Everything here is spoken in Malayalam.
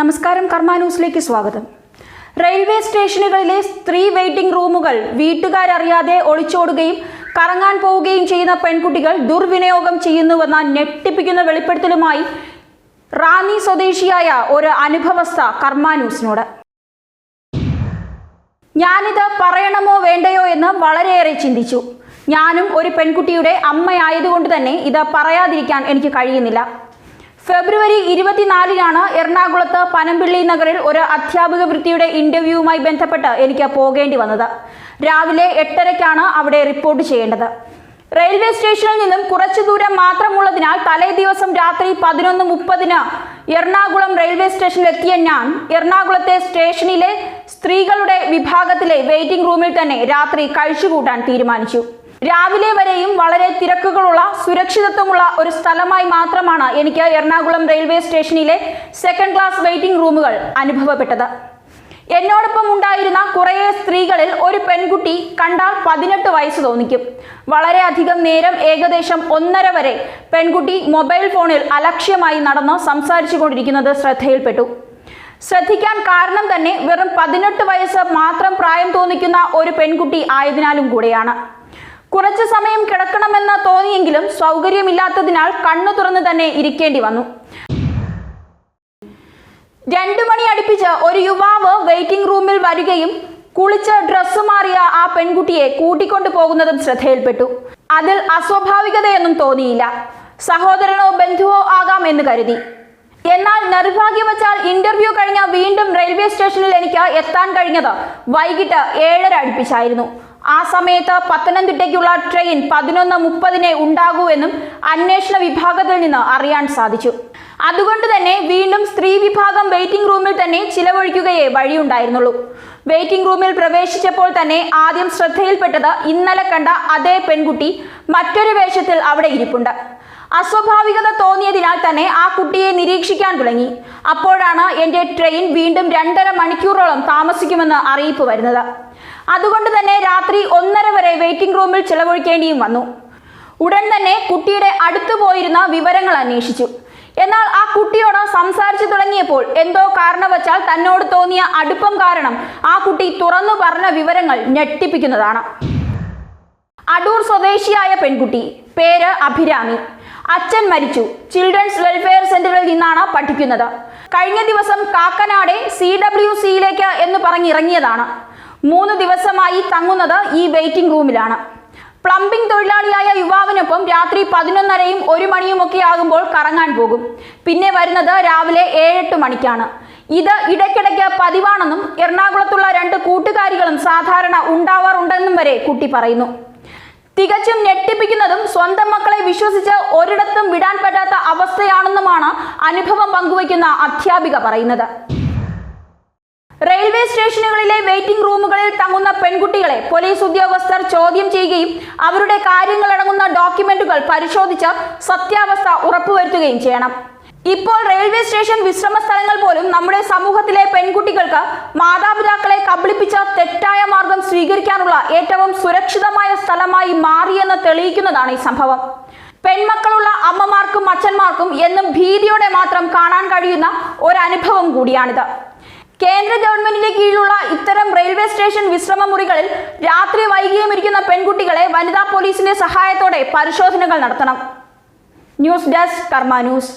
നമസ്കാരം കർമ്മ ന്യൂസിലേക്ക് സ്വാഗതം. റെയിൽവേ സ്റ്റേഷനുകളിലെ സ്ത്രീ വെയിറ്റിംഗ് റൂമുകൾ വീട്ടുകാരറിയാതെ ഒളിച്ചോടുകയും കറങ്ങാൻ പോവുകയും ചെയ്യുന്ന പെൺകുട്ടികൾ ദുർവിനിയോഗം ചെയ്യുന്നുവെന്ന ഞെട്ടിപ്പിക്കുന്ന വെളിപ്പെടുത്തലുമായി റാന്നി സ്വദേശിയായ ഒരു അനുഭവസ്ഥ കർമ്മ ന്യൂസിനോട്. ഞാനിത് പറയണമോ വേണ്ടയോ എന്ന് വളരെയേറെ ചിന്തിച്ചു. ഞാനും ഒരു പെൺകുട്ടിയുടെ അമ്മയായതുകൊണ്ട് തന്നെ ഇത് പറയാതിരിക്കാൻ എനിക്ക് കഴിയുന്നില്ല. ഫെബ്രുവരി ഇരുപത്തിനാലിനാണ് എറണാകുളത്ത് പനമ്പിള്ളി നഗറിൽ ഒരു അധ്യാപക വൃത്തിയുടെ ഇന്റർവ്യൂവുമായി ബന്ധപ്പെട്ട് എനിക്ക് പോകേണ്ടി വന്നത്. രാവിലെ എട്ടരയ്ക്കാണ് അവിടെ റിപ്പോർട്ട് ചെയ്യേണ്ടത്. റെയിൽവേ സ്റ്റേഷനിൽ നിന്നും കുറച്ചു ദൂരം മാത്രമുള്ളതിനാൽ തലേ ദിവസം രാത്രി പതിനൊന്ന് മുപ്പതിന് എറണാകുളം റെയിൽവേ സ്റ്റേഷനിൽ എത്തിയ ഞാൻ എറണാകുളത്തെ സ്റ്റേഷനിലെ സ്ത്രീകളുടെ വിഭാഗത്തിലെ വെയിറ്റിംഗ് റൂമിൽ തന്നെ രാത്രി കഴിച്ചുകൂട്ടാൻ തീരുമാനിച്ചു. രാവിലെ വരെയും വളരെ തിരക്കുകളുള്ള സുരക്ഷിതത്വമുള്ള ഒരു സ്ഥലമായി മാത്രമാണ് എനിക്ക് എറണാകുളം റെയിൽവേ സ്റ്റേഷനിലെ സെക്കൻഡ് ക്ലാസ് വെയിറ്റിംഗ് റൂമുകൾ അനുഭവപ്പെട്ടത്. എന്നോടൊപ്പം ഉണ്ടായിരുന്ന കുറേ സ്ത്രീകളിൽ ഒരു പെൺകുട്ടി കണ്ടാൽ പതിനെട്ട് വയസ്സ് തോന്നിക്കും. വളരെയധികം നേരം ഏകദേശം ഒന്നര വരെ പെൺകുട്ടി മൊബൈൽ ഫോണിൽ അലക്ഷ്യമായി നടന്ന് സംസാരിച്ചു കൊണ്ടിരിക്കുന്നത് ശ്രദ്ധയിൽപ്പെട്ടു. ശ്രദ്ധിക്കാൻ കാരണം തന്നെ വെറും പതിനെട്ട് വയസ്സ് മാത്രം പ്രായം തോന്നിക്കുന്ന ഒരു പെൺകുട്ടി ആയതിനാലും കൂടെയാണ്. കുറച്ചു സമയം കിടക്കണമെന്ന് തോന്നിയെങ്കിലും സൗകര്യമില്ലാത്തതിനാൽ കണ്ണു തുറന്ന് തന്നെ ഇരിക്കേണ്ടി വന്നു. രണ്ടു മണി അടുപ്പിച്ച് ഒരു യുവാവ് വെയിറ്റിംഗ് റൂമിൽ വരികയും കുളിച്ച് ഡ്രസ്സ് മാറിയ ആ പെൺകുട്ടിയെ കൂട്ടിക്കൊണ്ടു പോകുന്നതും ശ്രദ്ധയിൽപ്പെട്ടു. അതിൽ അസ്വാഭാവികതയൊന്നും തോന്നിയില്ല. സഹോദരനോ ബന്ധുവോ ആകാം എന്ന് കരുതി. എന്നാൽ നിർഭാഗ്യവശാൽ ഇന്റർവ്യൂ കഴിഞ്ഞ വീണ്ടും റെയിൽവേ സ്റ്റേഷനിൽ എനിക്ക് എത്താൻ കഴിഞ്ഞത് വൈകിട്ട് ഏഴര അടുപ്പിച്ചായിരുന്നു. ആ സമയത്ത് പത്തനംതിട്ടയ്ക്കുള്ള ട്രെയിൻ പതിനൊന്ന് മുപ്പതിനെ ഉണ്ടാകൂ എന്നും അന്വേഷണ വിഭാഗത്തിൽ നിന്ന് അറിയാൻ സാധിച്ചു. അതുകൊണ്ട് തന്നെ വീണ്ടും സ്ത്രീ വിഭാഗം വെയിറ്റിംഗ് റൂമിൽ തന്നെ ചിലവഴിക്കുകയേ വഴിയുണ്ടായിരുന്നുള്ളൂ. വെയിറ്റിംഗ് റൂമിൽ പ്രവേശിച്ചപ്പോൾ തന്നെ ആദ്യം ശ്രദ്ധയിൽപ്പെട്ടത് ഇന്നലെ കണ്ട അതേ പെൺകുട്ടി മറ്റൊരു വേഷത്തിൽ അവിടെ ഇരിപ്പുണ്ട്. അസ്വാഭാവികത തോന്നിയതിനാൽ തന്നെ ആ കുട്ടിയെ നിരീക്ഷിക്കാൻ തുടങ്ങി. അപ്പോഴാണ് എന്റെ ട്രെയിൻ വീണ്ടും രണ്ടര മണിക്കൂറോളം താമസിക്കുമെന്ന് അറിയിപ്പ് വരുന്നത്. അതുകൊണ്ട് തന്നെ രാത്രി ഒന്നര വരെ വെയിറ്റിംഗ് റൂമിൽ ചിലവഴിക്കേണ്ടിയും വന്നു. ഉടൻ തന്നെ കുട്ടിയുടെ അടുത്തു പോയിരുന്ന വിവരങ്ങൾ അന്വേഷിച്ചു. എന്നാൽ ആ കുട്ടിയോട് സംസാരിച്ചു തുടങ്ങിയപ്പോൾ എന്തോ കാരണവച്ചാൽ തന്നോട് തോന്നിയ അടുപ്പം കാരണം ആ കുട്ടി തുറന്നു പറഞ്ഞ വിവരങ്ങൾ ഞെട്ടിപ്പിക്കുന്നതാണ്. അടൂർ സ്വദേശിയായ പെൺകുട്ടി പേര് അഭിരാമി. അച്ഛൻ മരിച്ചു. ചിൽഡ്രൻസ് വെൽഫെയർ സെന്ററിൽ നിന്നാണ് പഠിക്കുന്നത്. കഴിഞ്ഞ ദിവസം കാക്കനാടെ സി ഡബ്ല്യു സിയിലേക്ക് എന്ന് പറഞ്ഞിറങ്ങിയതാണ്. മൂന്ന് ദിവസമായി തങ്ങുന്നത് ഈ വെയിറ്റിംഗ് റൂമിലാണ് പ്ലംബിംഗ് തൊഴിലാളിയായ യുവാവിനൊപ്പം രാത്രി പതിനൊന്നരയും ഒരു മണിയുമൊക്കെ ആകുമ്പോൾ കറങ്ങാൻ പോകും. പിന്നെ വരുന്നത് രാവിലെ ഏഴെട്ട് മണിക്കാണ്. ഇത് ഇടയ്ക്കിടയ്ക്ക് പതിവാണെന്നും എറണാകുളത്തുള്ള രണ്ട് കൂട്ടുകാരികളും സാധാരണ ഉണ്ടാവാറുണ്ടെന്നും വരെ കുട്ടി പറയുന്നു. തികച്ചും ഞെട്ടിപ്പിക്കുന്നതും സ്വന്തം മക്കളെ വിശ്വസിച്ച് ഒരിടത്തും വിടാൻ പറ്റാത്ത അവസ്ഥയാണെന്നുമാണ് അനുഭവം പങ്കുവയ്ക്കുന്ന അധ്യാപിക പറയുന്നത്. റെയിൽവേ സ്റ്റേഷനുകളിലെ വെയിറ്റിംഗ് റൂമുകളിൽ തങ്ങുന്ന പെൺകുട്ടികളെ പോലീസ് ഉദ്യോഗസ്ഥർ ചോദ്യം ചെയ്യുകയും അവരുടെ കാര്യങ്ങളടങ്ങുന്ന ഡോക്യുമെന്റുകൾ പരിശോധിച്ച് സത്യാവസ്ഥ ഉറപ്പുവരുത്തുകയും ചെയ്യണം. ഇപ്പോൾ റെയിൽവേ സ്റ്റേഷൻ വിശ്രമ സ്ഥലങ്ങൾ പോലും നമ്മുടെ സമൂഹത്തിലെ പെൺകുട്ടികൾക്ക് മാതാപിതാക്കളെ കബളിപ്പിച്ച തെറ്റായ മാർഗം സ്വീകരിക്കാനുള്ള ഏറ്റവും സുരക്ഷിതമായ സ്ഥലമായി മാറിയെന്ന് തെളിയിക്കുന്നതാണ് ഈ സംഭവം. പെൺമക്കളുള്ള അമ്മമാർക്കും അച്ഛന്മാർക്കും എന്നും ഭീതിയോടെ മാത്രം കാണാൻ കഴിയുന്ന ഒരനുഭവം കൂടിയാണിത്. കേന്ദ്ര ഗവൺമെന്റിന്റെ കീഴിലുള്ള ഇത്തരം റെയിൽവേ സ്റ്റേഷൻ വിശ്രമ മുറികളിൽ രാത്രി വൈകിയും ഇരിക്കുന്ന പെൺകുട്ടികളെ വനിതാ പോലീസിന്റെ സഹായത്തോടെ പരിശോധനകൾ നടത്തണം. News desk Karma news.